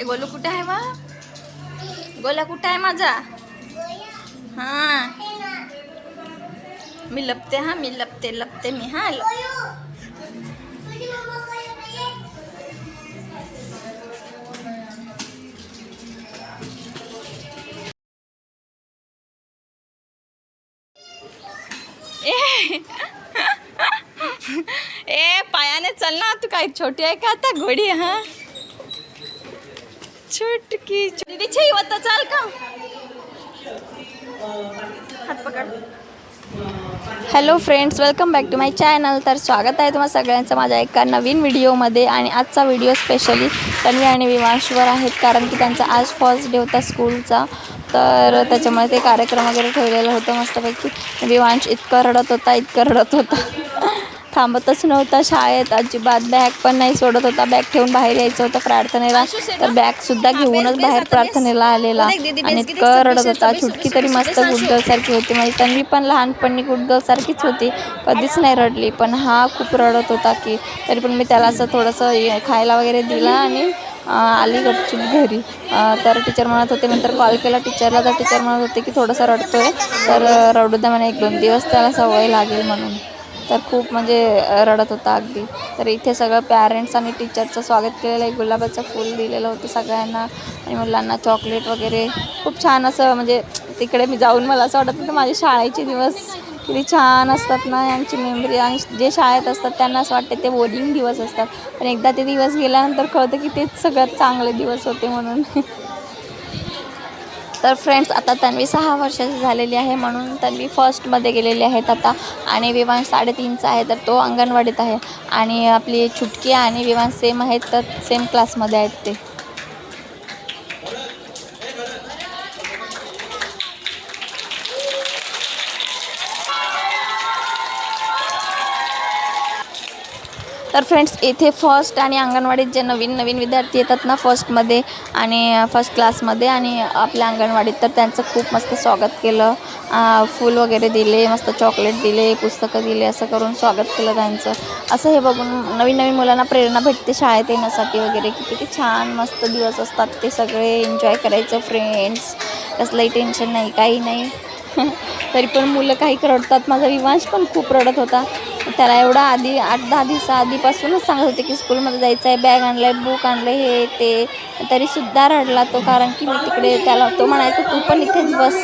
ए गोलू कुठे आहे मा गोला कुठे आहे माझा? हा. मी लपते हा मी लपते लपते मी हा. ए. ए पायाने चल ना तू काय छोटी आहे का आता? घोडी हा. छोटकी दीदीच्या होता चाल का? हात पकड. Hello friends welcome back to my channel तर स्वागत आहे तुम्हा सगळ्यांचं माझ्या एका नवीन व्हिडिओमध्ये आणि आजचा व्हिडिओ स्पेशली तन्वी आणि विवांशवर आहेत कारण की त्यांचा आज फर्स्ट डे होता स्कूलचा तर त्याच्यामुळे ते कार्यक्रम वगैरे ठेवलेलं होतं मस्तपैकी. विवांश इतकं रडत होता इतकं रडत होता. थांबतच नव्हता शाळेत. अजिबात बॅग पण नाही सोडत होता. बॅग ठेवून बाहेर यायचं होतं प्रार्थनेला. तर बॅग सुद्धा घेऊनच बाहेर प्रार्थनेला आलेला. आणि इतकं रडत होता. छुटकी तरी मस्त गुडगर्ल सारखी होती. म्हणजे तन्वी पण लहानपणी गुडगर्ल सारखीच होती. कधीच नाही रडली. पण हा खूप रडत होता की तरी पण मी त्याला असं थोडंसं हे खायला वगैरे दिलं आणि आली गपचूप घरी. तर टीचर म्हणत होते नंतर कॉल केला टीचरला तर टीचर म्हणत होते की थोडंसं रडतोय. तर रडू द्या म्हणे. एक दोन दिवस त्याला सवय लागेल म्हणून. तर खूप म्हणजे रडत होता अगदी. तर इथे सगळं पॅरेंट्स आणि टीचरचं स्वागत केलेलं आहे. गुलाबाचं फूल दिलेलं होतं सगळ्यांना. आणि मुलांना चॉकलेट वगैरे. खूप छान असं म्हणजे तिकडे मी जाऊन मला असं वाटत होतं माझे शाळेचे दिवस किती छान असतात ना यांची मेमरी आणि जे शाळेत असतात त्यांना असं वाटतं ते बोरिंग दिवस असतात. पण एकदा ते दिवस गेल्यानंतर कळतं की तेच सगळ्यात चांगले दिवस होते म्हणून. तर फ्रेंड्स आता तन्वी सहा वर्षाची झालेली आहे म्हणून तन्वी फर्स्टमध्ये गेलेली आहेत आता. आणि विवान साडेतीनचा आहे तर तो अंगणवाडीत आहे. आणि आपली छुटकी आणि विवान सेम आहेत तर सेम क्लासमध्ये आहेत ते. तर फ्रेंड्स इथे फर्स्ट आणि अंगणवाडीत जे नवीन नवीन विद्यार्थी येतात ना फर्स्टमध्ये आणि फर्स्ट क्लासमध्ये आणि आपल्या अंगणवाडीत तर त्यांचं खूप मस्त स्वागत केलं. फूल वगैरे दिले मस्त चॉकलेट दिले पुस्तकं दिले असं करून स्वागत केलं त्यांचं. असं हे बघून नवीन नवीन मुलांना प्रेरणा भेटते शाळेत येण्यासाठी वगैरे. की किती छान मस्त दिवस असतात ते सगळे. एन्जॉय करायचं फ्रेंड्स कसलंही टेन्शन नाही काही नाही. तरी पण मुलं काही रडतात. माझा विवांश पण खूप रडत होता. त्याला एवढा आधी आठ दहा दिवसा आधीपासूनच सांगत होते की स्कूलमध्ये जायचं आहे. बॅग आणलं आहे बुक आणलं हे ते. तरीसुद्धा रडला तो कारण की मी तिकडे त्याला तो म्हणायचा तू पण इथेच बस.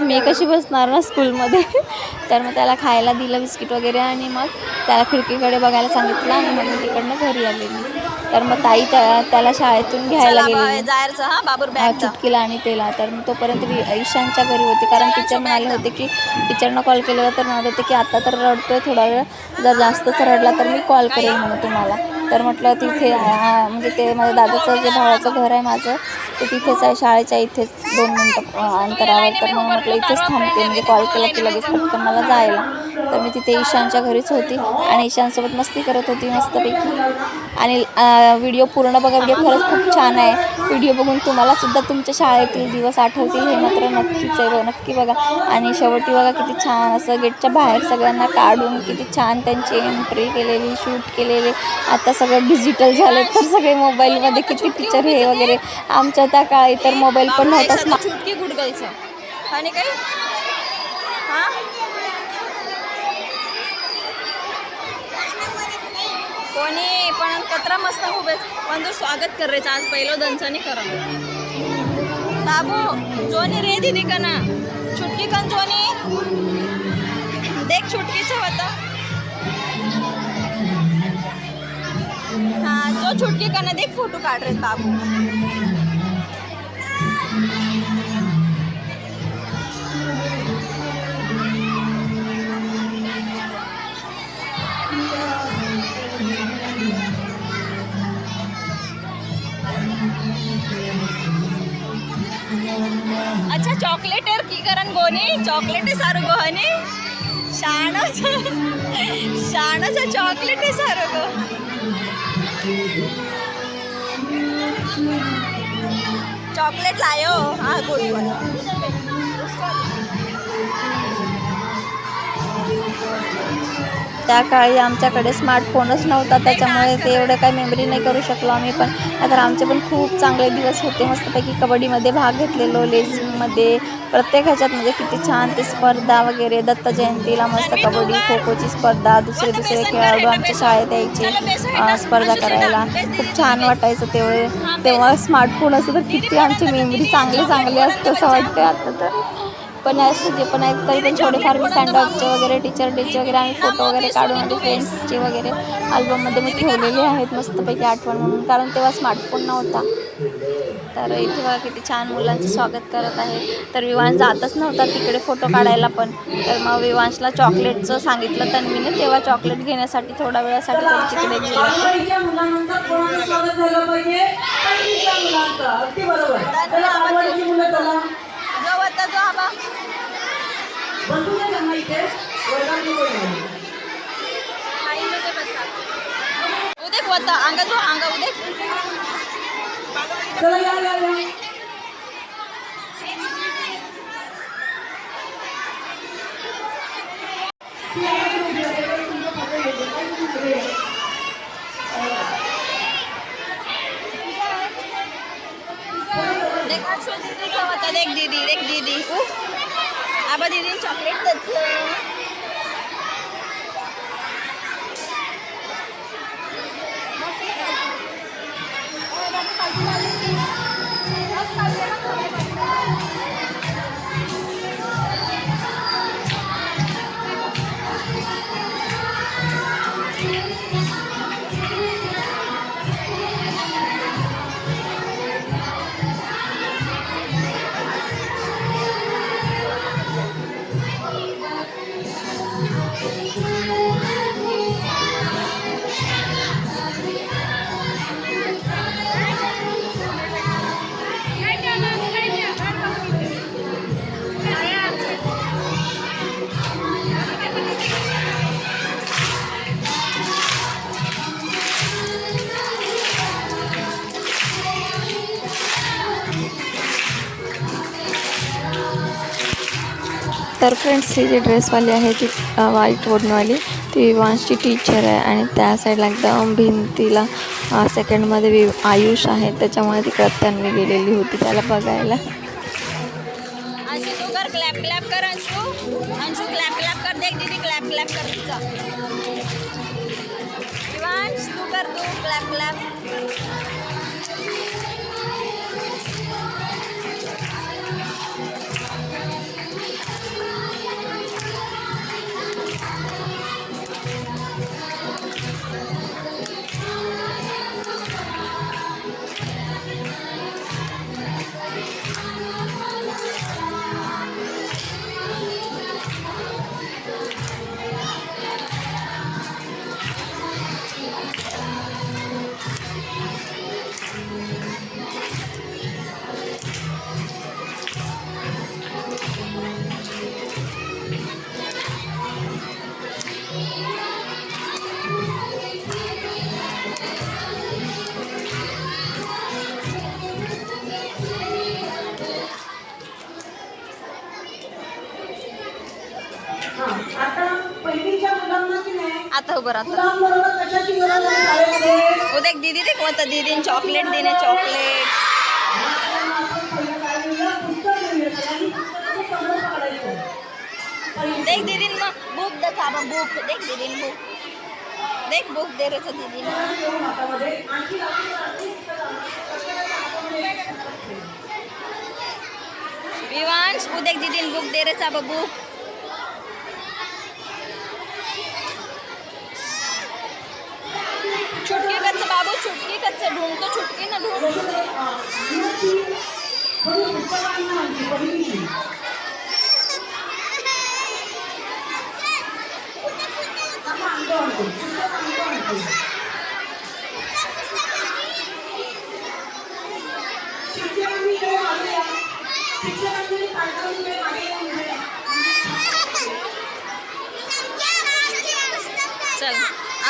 मी कशी बसणार ना स्कूलमध्ये तर मग त्याला खायला दिलं बिस्किट वगैरे आणि मग त्याला खिडकीकडे बघायला सांगितलं आणि मग मी तिकडनं घरी आलेली. तर मग ताई त्या त्याला शाळेतून घ्यायला गेली जायचं हा बाबर चुटकीला आणि तेला. तर मग तोपर्यंत ईशानच्या घरी होते कारण टीचर म्हणाले होते की टीचरनं कॉल केलेला तर म्हणत होते की आता तर रडतोय थोडा वेळ. जर जास्तच रडला तर मी कॉल करेल म्हणून तुम्हाला. तर म्हटलं तिथे म्हणजे ते माझ्या दादाचं जे भावाचं घर आहे माझं ते तिथेच आहे शाळेच्या इथेच दोन मिनटं अंतरावर. तर मग म्हटलं इथेच थांबते म्हणजे कॉल केला की लगेच पटकन मला जायला. तर मी तिथे ईशानच्या घरीच होती आणि ईशानसोबत मस्ती करत होती मस्तपैकी. आणि व्हिडिओ पूर्ण बघा व्हिडिओ खरंच खूप छान आहे. व्हिडिओ बघून तुम्हालासुद्धा तुमच्या शाळेतील दिवस आठवतील हे मात्र नक्कीच आहे नक्की बघा. आणि शेवटी बघा किती छान असं गेटच्या बाहेर सगळ्यांना काढून किती छान त्यांची एंट्री केलेली शूट केलेले. आता सगळं डिजिटल झालं तर सगळे मोबाईलमध्ये किती पिक्चर हे वगैरे. आमच्या त्या काळी तर मोबाईल पण नव्हता स्मा छुटकी गुडगलचं आणि काही हा? कोणी पण कचरा मस्त उभे पण स्वागत करायचं आज पहिलं दंचनी करा बाबू जोनी रे दीदी का ना छुटकी कन जोनी. देख छुटकीचं होतं. हा जो छुटकी का ना देख फोटो काढ रे बाबू. अच्छा चॉकलेट की करण गोनी? चॉकलेट सारू गोहनी? शाणच सा चॉकलेट सारू गो चॉकलेट लायो. हा गुड वाला. त्या काळी आमच्याकडे स्मार्टफोनच नव्हता. त्याच्यामुळे ते एवढं काही मेमरी नाही करू शकलो आम्ही. पण तर आमचे पण खूप चांगले दिवस होते. मस्तपैकी कबड्डीमध्ये भाग घेतलेलो लेझिममध्ये प्रत्येक ह्याच्यात म्हणजे किती छान ते स्पर्धा वगैरे दत्त जयंतीला मस्त कबड्डी खो खोची स्पर्धा दुसरे दुसरे खेळाडू आमच्या शाळेत यायचे स्पर्धा करायला. खूप छान वाटायचं तेवढे. तेव्हा स्मार्टफोन असं तर किती आमची मेमरी चांगली चांगली असते असं वाटतं आता तर. पण असं जे पण आहेत तरी पण थोडेफार मी सँडॉगचे वगैरे टीचर डेचे वगैरे आम्ही फोटो वगैरे काढून आणि फ्रेंड्सचे वगैरे अल्बममध्ये मी ठेवलेले आहेत मस्तपैकी आठवण म्हणून. कारण तेव्हा स्मार्टफोन नव्हता. तर इथे बघा किती छान मुलांचं स्वागत करत आहे. तर विवांश जातच नव्हता तिकडे फोटो काढायला पण. तर मग विवांशला चॉकलेटचं सांगितलं तन्वीने. तेव्हा चॉकलेट घेण्यासाठी थोड्या वेळासाठी तिकडे गेला. पहिल्या मुलानंतर कोणाचं स्वागत झालं पाहिजे पहिल्या मुलांचं अगदी बरोबर चला आवडीची मुलं चला जो होता जो आबा बसू दे त्यांना इथे वर्गात नको येऊ. उदेक होता अंगा जो अंगा उदेक चला या या या. देख दीदीचा होता देख दीदी देख दीदी उ आबा दीदी चॉकलेट तर फ्रेंड्स ही जी ड्रेसवाली आहे ती अ, व्हाईट ओढणीवाली ती विवांशची टीचर आहे आणि त्या साईडला एकदम भिंतीला सेकंडमध्ये वि आयुष आहे. त्याच्यामुळे तिकडं त्यांनी गेलेली होती त्याला बघायला. क्लॅप क्लॅप कर अंशु. अंशु क्लॅप क्लॅप कर. देख दीदी क्लॅप क्लॅप कर. तुझा शिवांश तू कर तू. क्लॅप क्लॅप आता उभं राहतो. उदेक दीदी देख होता दीदीने चॉकलेट दिने चॉकलेट. आपण. देख दीदीन मग बुक दे साबा बुक देख दीदीन बुक देख बुक दे रे दीदीन. विवांश उदेक दीदीन बुक दे रे साबा बुक छुटकी कच्चे बाबू छुटकी ढूंढ तो छुटकी ना ढूंढ दिवसची थोडी पुस्तकांना माहिती पहिलीची. आता आणतो, आणतो. पुस्तक आणतो, आणतो. शिक्षकांनी इकडे मागे या. शिक्षकांनी पालकांनी इकडे मागे येऊन उभे राहा. चल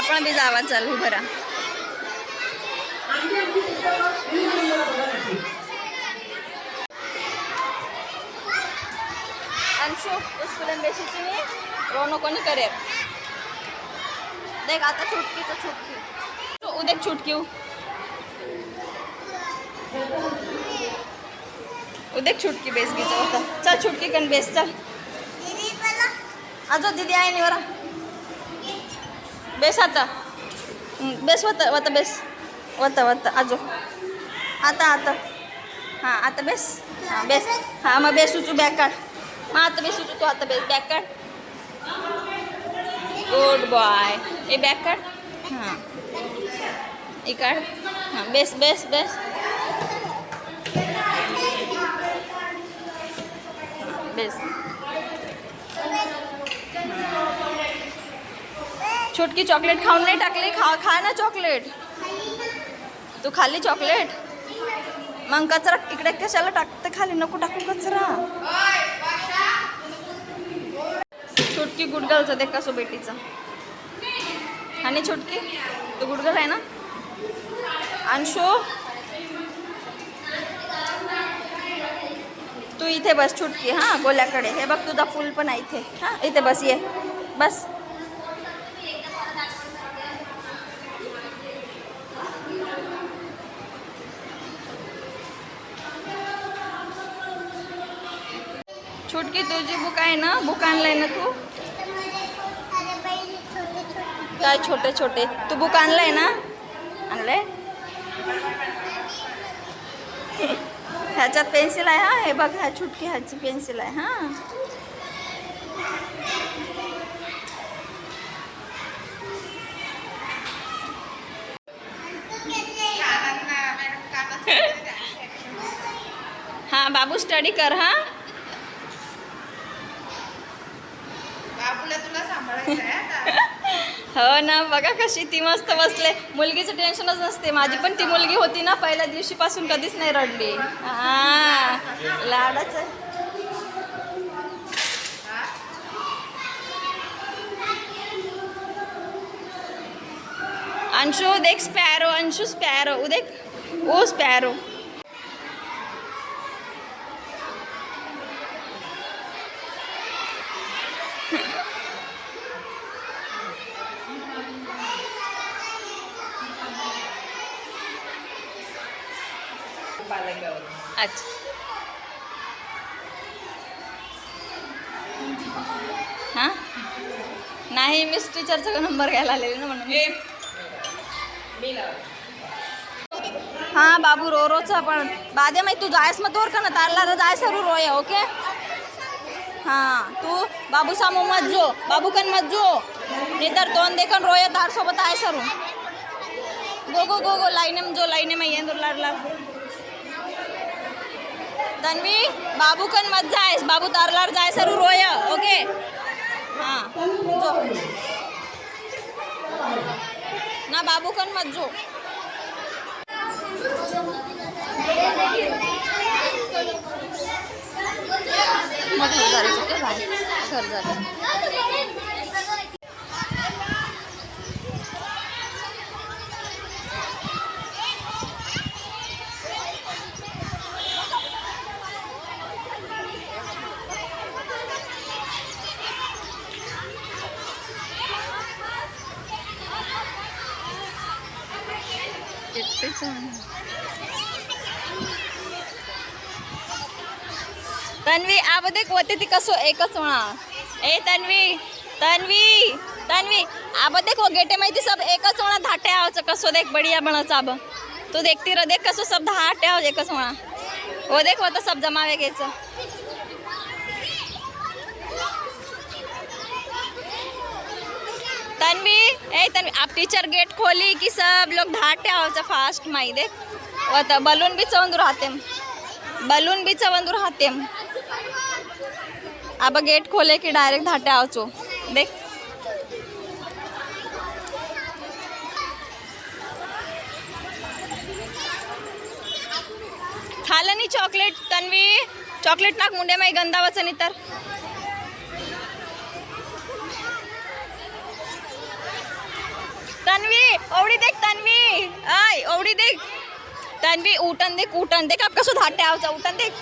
आपण बी जावा चल उभं राहा. अंशु रोनो कोणी करेल? देख आता छुटकी. उ छुटकी उ. उ देख छुटकी बेस घ्यायचं चल छुटकी कन बेस चल. दीदी आहे नि बरं बेस आता हं, बेस वत वत बेस वत वत आजो आता आता हां आता बेस हां बेस हां मग बेस उचू बॅग काढ मग आता बेस उचू तू आता बेस बॅग काढ गुड बॉय ए बॅग काढ हां ए काढ हां बेस बेस बेस हां, बेस छोटकी चॉकलेट खाऊन नाही टाकली. खा खा ना चॉकलेट. तू खाली चॉकलेट? मग कचरा इकडे कशाला टाकते खाली? नको टाकू कचरा. छोटकी गुडगलचं ते कसो बेटीचं. आणि छोटकी? तू गुडगल आहे ना? अंशू? तू इथे बस छुटकी हां गोल्याकडे. हे बघ तुझा फुल पण आहे इथे. हां इथे बस ये. बस. छुटकी तुझी बुक आहे ना? बुक आणलंय ना तू? काय छोटे छोटे? तू बुक आणलंय ना? आणलंय? ह्याच्यात पेन्सिल आहे हा? हे बघ ह्या छुटकी ह्याची पेन्सिल आहे हा? हा बाबू स्टडी कर हा बाबूला तुला सांभाळायचं आहे आता. हो ना बघा कशी ती मस्त बसले. मुलगीचं टेन्शनच नसते. माझी पण ती मुलगी होती ना पहिल्या दिवशीपासून कधीच नाही रडली. हा आहे अंशू देख स्पॅरो अंशू स्पॅरो उदेख ओ स्पॅरो अच्छा हां नाही टीचरचा नंबर घ्यायला आलेले ना म्हणून? हां बाबू रो रोचा पण बादे माहिती तू जायस मग तोर का ना तारला जाय सरू रोय ओके? हां तू बाबू सामो मत जो बाबू कन मत जो. नाहीतर तोंड देखन रोय तार सोबत आहे सरू गो गो गो गो लाईने जो लाईने में येंदुर लाडला तन्वी बाबू कन मत जायस. बाबू तारलार जाय सरू रोय ओके? हां जो. ना बाबू कन मत जो मग घर जायचं ते बाहेर घर तन्वी आब देख होते थी कसो एकच म्हणा ए तन्वी तन्वी तन्वी आब देख वो गेटे माहिती सब एकच म्हणा धाटे आवचं कसो देख बढिया बनच आब तू देखती र देख कसो सब धाटे आव एकच म्हणा हो देख वो तो सब जमावे घ्यायचं तन्वी. ए तन्वी आप टीचर गेट खोली की सब लोग धाटे आवचं फास्ट माई देख. वो तो बलून बी चवंदू राहते बलून बी चवंदू राहते अब गेट खोले की डायरेक्ट धाटे आवचो देख. खालं नी चॉकलेट तन्वी. चॉकलेट नाक मुंडे माई गंधावाचं नाही तर तन्वी ओवडी देख तन्वी. आय ओवडी देख. तन्वी उठन देख उठन देख. आपका सुधार धाटे उठन देख.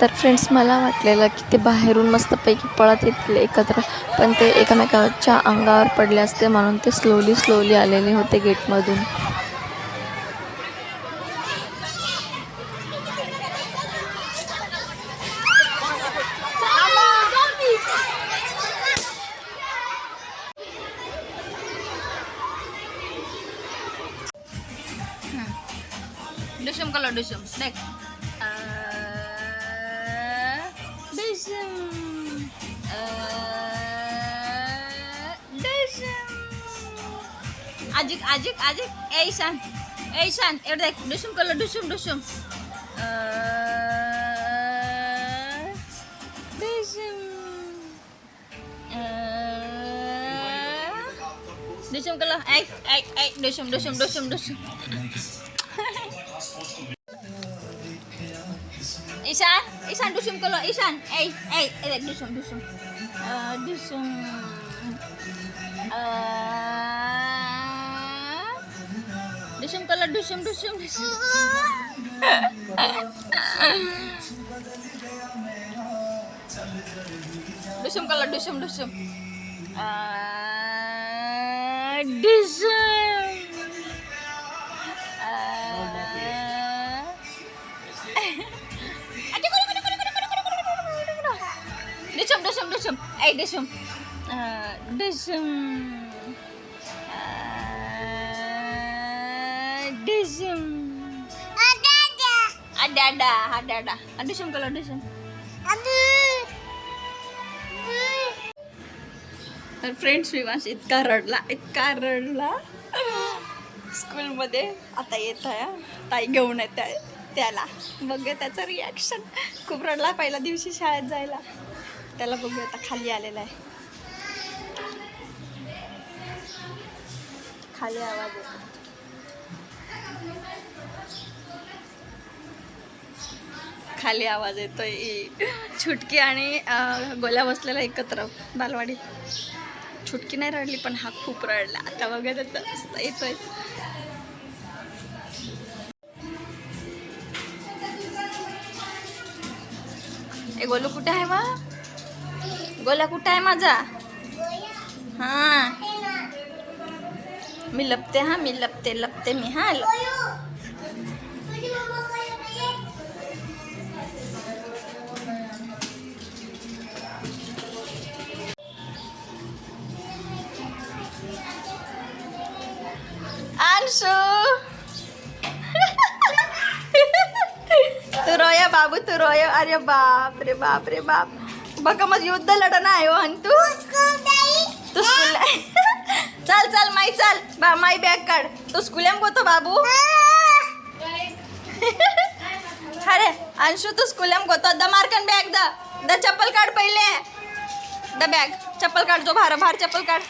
तर फ्रेंड्स मला वाटलेलं की ते बाहेरून मस्तपैकी पळत येतील एकत्र. पण ते एकमेकाच्या अंगावर पडले असते म्हणून ते स्लोली स्लोली आलेले होते गेटमधून ajik ajik ajik. Eisan eisan eh, eh, eh dek dusum kalau dusum dusum eh, dusum dusum kalau eh eh eh dusum dusum dusum dusum Isan, Isan dusum kalau Isan, eh, eh, eh, dusum, dusum, uh. dusum kalau dusum dusum dusum dusum kalau dusum dusum ah, dusum ah. dusum dusum dusum dusum dusum eh dusum uh, ah, dusum Uh, dusum. Ada, ada. Ada, ada, ada, ada. Ah, Dusum kalau dusum. तर friends विवास इतका रडला इतका रडला स्कूलमध्ये आता येत आहे हा. ताई घेऊन येत आहे त्याला बघूया त्याचं रिॲक्शन खूप रडला पहिल्या दिवशी शाळेत जायला त्याला बघूया आता खाली आलेला आहे खाली आवाज येतो खाली आवाज येतोय. छुटकी आणि गोल्या बसलेला एकत्र. बालवाडी. छुटकी नाही रडली पण हा खूप रडला. आता वगैरे त्याचा येतोय. ए गोलू कुठे आहे वा गोल्या कुठे आहे माझा? हा. मी लपते हा मी लपते लपते मी हा. अंशू तू रोया बाबू तू रोया अरे बाप रे बाप रे बाप. बघा मग युद्ध लढणं आहे हो आणि तू तू स्कूल चल चल माई चल. बा माई बॅग काढ. तू स्कूल गोतो बाबू. अरे अंशू तू स्कूल गोतो द मार्कन बॅग द. द चप्पल काढ पहिले. द बॅग चप्पल काढ जो भार भार चप्पल काढ.